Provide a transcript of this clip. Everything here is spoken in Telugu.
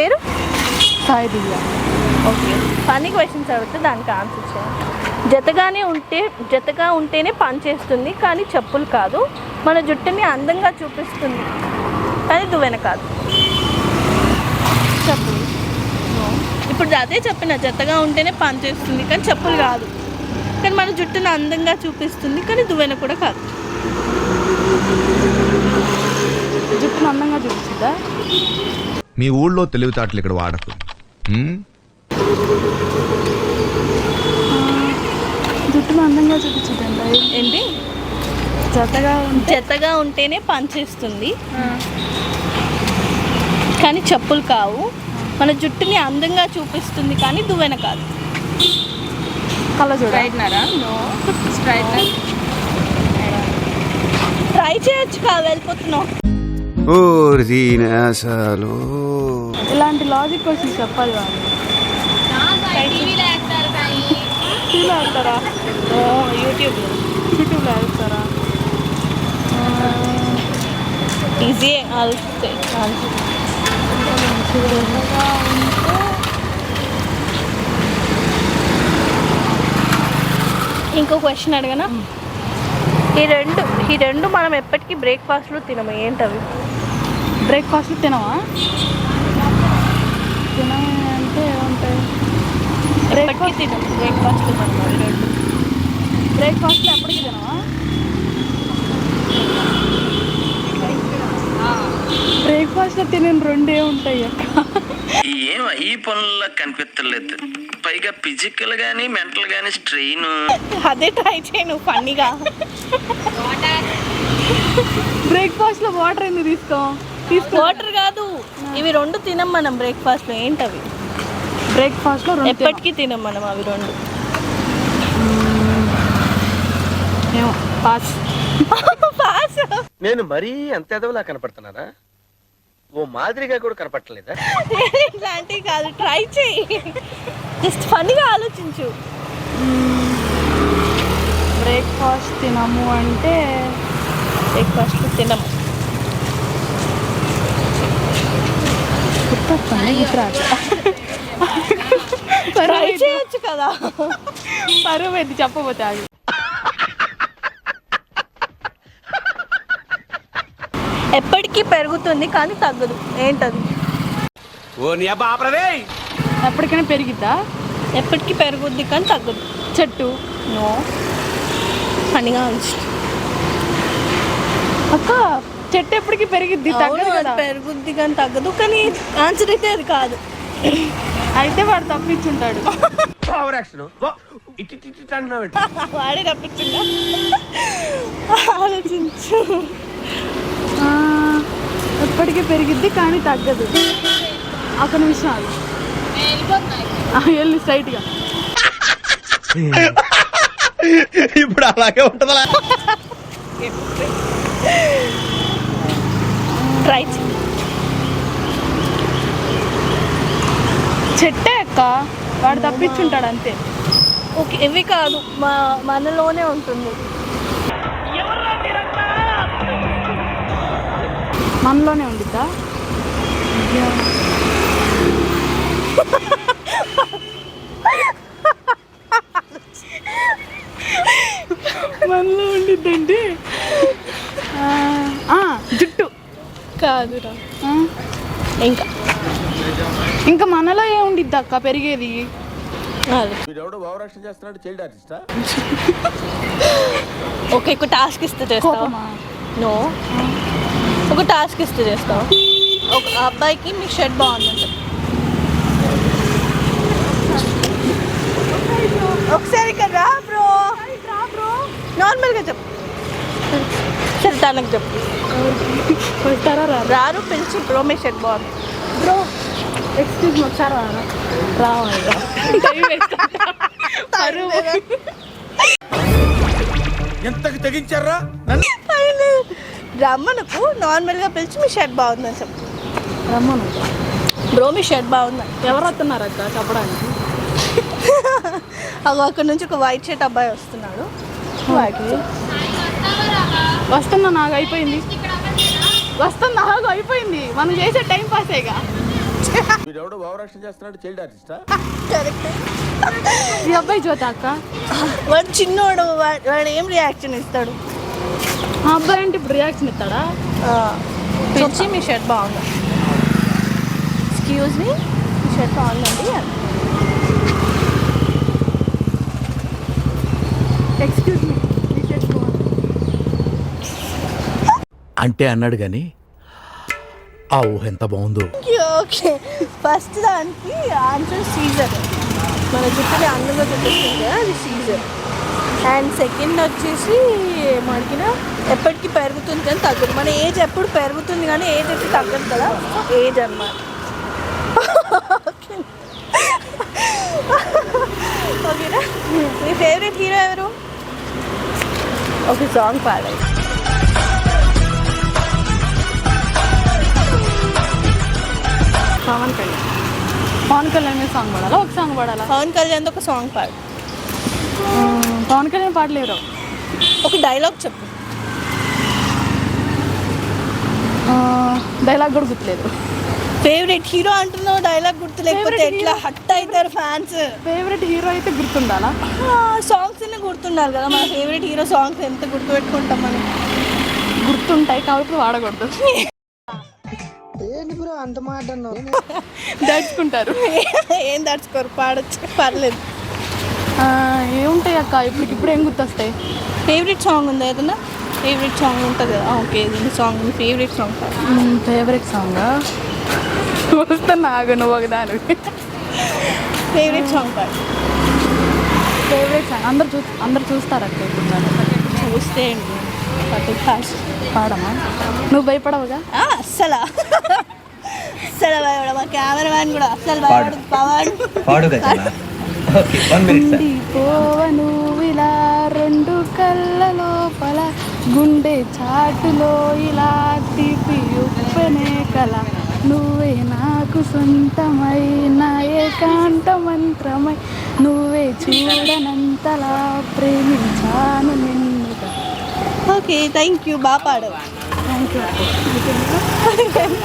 పేరు? Sai Divya. Okay. Funny questions అడిగితే దానికి ఆన్సర్ చేయాలి జతగానే ఉంటే జతగా ఉంటేనే పని చేస్తుంది కానీ చెప్పులు కాదు. మన జుట్టుని అందంగా చూపిస్తుంది. కానీ దువ్వెన కాదు. చెప్పులు. ఇప్పుడు అదే చెప్పిన జతగా ఉంటేనే పని చేస్తుంది కానీ చెప్పులు కాదు. కానీ మన జుట్టుని అందంగా చూపిస్తుంది కానీ దువ్వెన కూడా కాదు. జుట్టును అందంగా చూపించిందా మీ ఊళ్ళో తెలివితేటలు ఇక్కడ వాడకు? జుట్టును అందంగా ఏంటి? ఉంటే? జతగా ఉంటేనే పని చేస్తుంది కానీ చెప్పులు కావు. మన జుట్టుని అందంగా చూపిస్తుంది కానీ దువ్వెన కాదు. కళ్ళ ట్రై చేయొచ్చు కాదు వెళ్ళిపోతున్నావు. అసలు ఇలాంటి లాజిక్ క్వశ్చన్స్ చెప్పాలి వాళ్ళు టీవీలో వేస్తారా యూట్యూబ్లో. యూట్యూబ్లో వేస్తారా? ఈజీ ఇంకో క్వశ్చన్ అడగనా? ఈ రెండు ఈ రెండు మనం ఎప్పటికీ బ్రేక్ఫాస్ట్లో తినము ఏంటవి? బ్రేక్ఫాస్ట్ తినవా? అంటే ఏముంటాయి? తినము అవి రెండు. బ్రేక్ఫాస్ట్లో ఎప్పటికి తినవా? బ్రేక్ఫాస్ట్లో తినే రెండే ఉంటాయి అక్క. ఏం ఈ పనుల్లో కనిపించలేదు పైగా ఫిజికల్ గానీ మెంటల్ గానీ స్ట్రెయిన్ అదే ట్రై చేయను ఫన్నీగా బ్రేక్ఫాస్ట్లో వాటర్ ఎందుకు తీసుకో? వాటర్ కాదు. ఇవి రెండు తినం మనం బ్రేక్ఫాస్ట్లో. ఏంటవి? బ్రేక్ఫాస్ట్లో? ఎప్పటికీ తినం మనం అవి రెండు. ఏమో పాస్. పాస్. నేను మరీ అంత ఎదవలా కనపడుతున్నారా ఓ మాదిరిగా కూడా కనపడలేదా ఇట్లాంటివి కాదు. ట్రై చేయి జస్ట్ ఫన్నీగా ఆలోచించు. బ్రేక్ఫాస్ట్ తినము అంటే బ్రేక్ఫాస్ట్ తినము. గుర్తొస్తాను గుర్తురాదు ట్రై చేయొచ్చు కదా. పరువు చెప్పబోతే అది ఎప్పటికీ పెరుగుతుంది కానీ తగ్గదు. ఏంటది? ఎప్పటికైనా పెరిగిద్దా? ఎప్పటికీ పెరుగుద్ది కానీ తగ్గదు. చెట్టు. నో. ఫన్నీగా ఆలోచించు అక్క చెట్టు ఎప్పటికి పెరిగిద్ది తగ్గదు కదా. పెరుగుద్ది కానీ తగ్గదు. కానీ ఆన్సర్ అయితే అది కాదు. అయితే వాడు తప్పించుంటాడు? వాడే తప్పించిందా ఆలోచించు. ఆ, ఎప్పటికీ పెరిగిద్ది కానీ తగ్గదు. ఒక నిమిషాలు ఆ, వెళ్ళు స్ట్రైట్గా ఇప్పుడు అలాగే ఉంటుందా ట్రై చెట్టే అక్క. వాడు తప్పించుంటాడు అంతే. ఓకే ఇవి కాదు. మా మనలోనే ఉంటుంది. మనలోనే ఉండిద్దా మనలో ఉండిద్దండి ఆ, ఆ, జుట్టు కాదురా ఆ, ఇంకా. ఇంకా మనలో ఏ ఉండిద్ది అక్క పెరిగేది? ఓకే ఒక టాస్క్ ఇస్తే చేస్తావా? కోపమా? నో. ఒక టాస్క్ ఇస్తే చేస్తావా? ఒక అబ్బాయికి మీ షర్ట్ బాగుందంట. ఒకసారి ఇక్కడ రా బ్రో నార్మల్గా చెప్పు. తనకు చెప్పు. వస్తారా రా రారు పిలిచి బ్రో మీ షర్ట్ బాగుంది. బ్రో ఎక్స్క్యూజ్ మీ ఒకసారి రారా? రావాలి ఎంతకు తెగించారా? రమ్మనకు నార్మల్గా పిలిచి మీ షర్ట్ బాగుందని చెప్పు. రమ్మను. బ్రో మీ షర్ట్ బాగుందని ఎవరు వస్తున్నారు అక్క? చెప్పడానికి. అక్కడ నుంచి ఒక వైట్ షర్ట్ అబ్బాయి వస్తున్నాడు. ఓకే వస్తున్నా నాకు అయిపోయింది. వస్తున్నా నాకు అయిపోయింది. మనం చేసే టైం పాసేగా వీడెవడో భావరక్షణ చేస్తున్నాడు చైల్డ్ ఆర్టిస్టా? కరెక్ట్ ఈ అబ్బాయి జ్యోతి అక్క? వాడు చిన్నోడు వా- వాడు ఏం రియాక్షన్ ఇస్తాడు? ఆ అబ్బాయి అంటే ఇప్పుడు రియాక్షన్ ఇస్తాడా? పిలిచి మీ షర్ట్ బాగుంది? ఎక్స్క్యూజ్ మీ మీ షర్ట్ బాగుందండి ఎక్స్క్యూజ్ మీ మీ షర్ట్ బాగుంది అంటే అన్నాడు గాని ఆ ఊహ ఎంత బాగుందో. ఓకే ఫస్ట్ దానికి ఆన్సర్ సీజర్ మన జుట్టుని అందంగా కదా అది సీజర్ అండ్ సెకండ్ వచ్చేసి మనకిన ఎప్పటికీ పెరుగుతుంది కానీ తగ్గదు. మన ఏజ్ ఎప్పుడు పెరుగుతుంది కానీ ఏజ్ ఎప్పుడు తగ్గదు కదా. ఏజ్ అన్నమాట. ఓకేనా మీ ఫేవరెట్ హీరో ఎవరు? ఒక సాంగ్ పాడాలి పవన్ కళ్యాణ్. పవన్ కళ్యాణ్ మీద సాంగ్ పాడాలా? ఒక సాంగ్ పాడాలా? పవన్ కళ్యాణ్ ఒక సాంగ్ పాడు. పవన్ కళ్యాణ్ పాటలేరు ఒక డైలాగ్ చెప్పు. డైలాగ్ కూడా గుర్తులేదు. ఫేవరెట్ హీరో అంటున్నావు డైలాగ్ గుర్తు లేకపోతే ఎట్లా? హట్ అవుతారు ఫ్యాన్స్ ఫేవరెట్ హీరో అయితే గుర్తుండాలా? సాంగ్స్ అన్నీ గుర్తుండాలి కదా. మన ఫేవరెట్ హీరో సాంగ్స్ ఎంత గుర్తు పెట్టుకుంటాం మనం? గుర్తుంటాయి కాబట్టి వాడకూడదు. దడుచుకుంటారు ఏం దాచుకోరు పాడొచ్చు పర్లేదు. ఆ, ఏముంటాయి అక్క? ఇప్పుడు ఇప్పుడు ఏం గుర్తొస్తాయి? ఫేవరెట్ సాంగ్ ఉందా ఏదన్నా? ఫేవరెట్ సాంగ్ ఉంటుంది. కదా ఓకే ఇది song favourite song favourite song వస్తున్నా ఆగు నువ్వు ఒకదాని ఫేవరెట్ సాంగ్ ఫేవరెట్ సాంగ్ అందరు చూ అందరు చూస్తారు అక్క ఇప్పుడు. చూస్తే పాడమా? నువ్వు భయపడవుగా? అస్సలా. అస్సలు భయపడ మా కూడా అస్సలు భయపడు పవాడు పాడు గజల ఓకే వన్ మినిట్ సార్ ఉండిపోవను ఇలా రెండు కళ్ళ లోపల గుండె చాటులో ఇలా తీపి ఉప్పనే కల నువ్వే నాకు సొంతమైన ఏకాంత మంత్రమై నువ్వే చూడనంతలా ప్రేమించాను నిన్నుగా. ఓకే థ్యాంక్ యూ బాగా పాడు. Thank you